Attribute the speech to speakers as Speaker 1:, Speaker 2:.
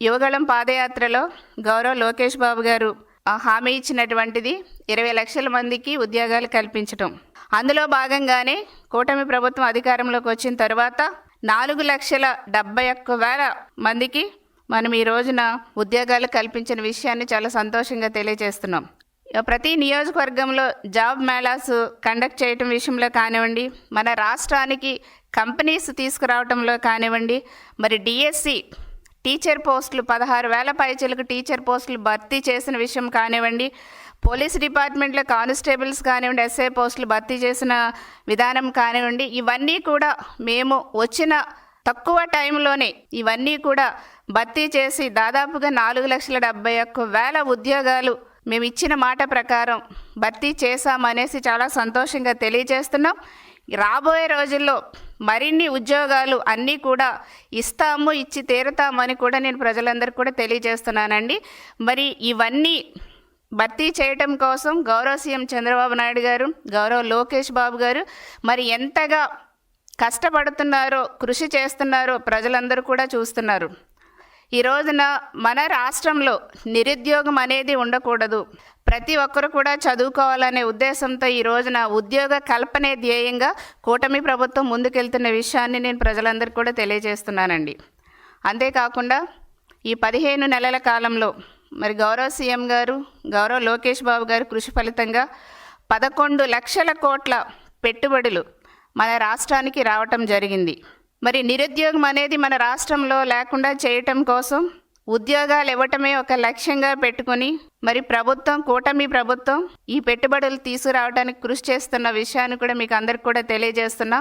Speaker 1: యువగళం పాదయాత్రలో గౌరవ్ లోకేష్ బాబు గారు ఆ, హామీ ఇచ్చినటువంటిది ఇరవై లక్షల మందికి ఉద్యోగాలు కల్పించటం. అందులో భాగంగానే కూటమి ప్రభుత్వం అధికారంలోకి వచ్చిన తర్వాత నాలుగు లక్షల డెబ్బై ఒక్క వేల మందికి మనం ఈ రోజున ఉద్యోగాలు కల్పించిన విషయాన్ని చాలా సంతోషంగా తెలియజేస్తున్నాం. ప్రతి నియోజకవర్గంలో జాబ్ మేళాస్ కండక్ట్ చేయటం విషయంలో కానివ్వండి మన రాష్ట్రానికి కంపెనీస్ తీసుకురావటంలో కానివ్వండి మరి డిఎస్సి టీచర్ పోస్టులు పదహారు వేల పైచలకు టీచర్ పోస్టులు భర్తీ చేసిన విషయం కానివ్వండి పోలీస్ డిపార్ట్మెంట్లో కానిస్టేబుల్స్ కానివ్వండి ఎస్ఐ పోస్టులు భర్తీ చేసిన విధానం కానివ్వండి ఇవన్నీ కూడా మేము వచ్చిన తక్కువ టైంలోనే ఇవన్నీ కూడా భర్తీ చేసి దాదాపుగా నాలుగు లక్షల డెబ్బై ఒక్క వేల ఉద్యోగాలు మేము ఇచ్చిన మాట ప్రకారం భర్తీ చేశామనేసి చాలా సంతోషంగా తెలియజేస్తున్నాం. రాబోయే రోజుల్లో మరిన్ని ఉద్యోగాలు అన్నీ కూడా ఇస్తాము ఇచ్చి తీరుతామని కూడా నేను ప్రజలందరికీ కూడా తెలియజేస్తున్నానండి. మరి ఇవన్నీ భర్తీ చేయటం కోసం గౌరవ సీఎం చంద్రబాబు నాయుడు గారు గౌరవ లోకేష్ బాబు గారు మరి ఎంతగా కష్టపడుతున్నారో కృషి చేస్తున్నారో ప్రజలందరూ కూడా చూస్తున్నారు. ఈ రోజున మన రాష్ట్రంలో నిరుద్యోగం అనేది ఉండకూడదు. ప్రతి ఒక్కరు కూడా చదువుకోవాలనే ఉద్దేశంతో ఈ రోజున ఉద్యోగ కల్పనే ధ్యేయంగా కూటమి ప్రభుత్వం ముందుకెళ్తున్న విషయాన్ని నేను ప్రజలందరికీ కూడా తెలియజేస్తున్నానండి. అంతేకాకుండా ఈ పదిహేను నెలల కాలంలో మరి గౌరవ సీఎం గారు గౌరవ లోకేష్ బాబు గారు కృషి ఫలితంగా పదకొండు లక్షల కోట్ల పెట్టుబడులు మన రాష్ట్రానికి రావటం జరిగింది. మరి నిరుద్యోగం అనేది మన రాష్ట్రంలో లేకుండా చేయటం కోసం ఉద్యోగాలు ఇవ్వటమే ఒక లక్ష్యంగా పెట్టుకుని మరి ప్రభుత్వం కూటమి ప్రభుత్వం ఈ పెట్టుబడులు తీసుకురావడానికి కృషి చేస్తున్న విషయాన్ని కూడా మీకు అందరికి కూడా తెలియజేస్తున్నా.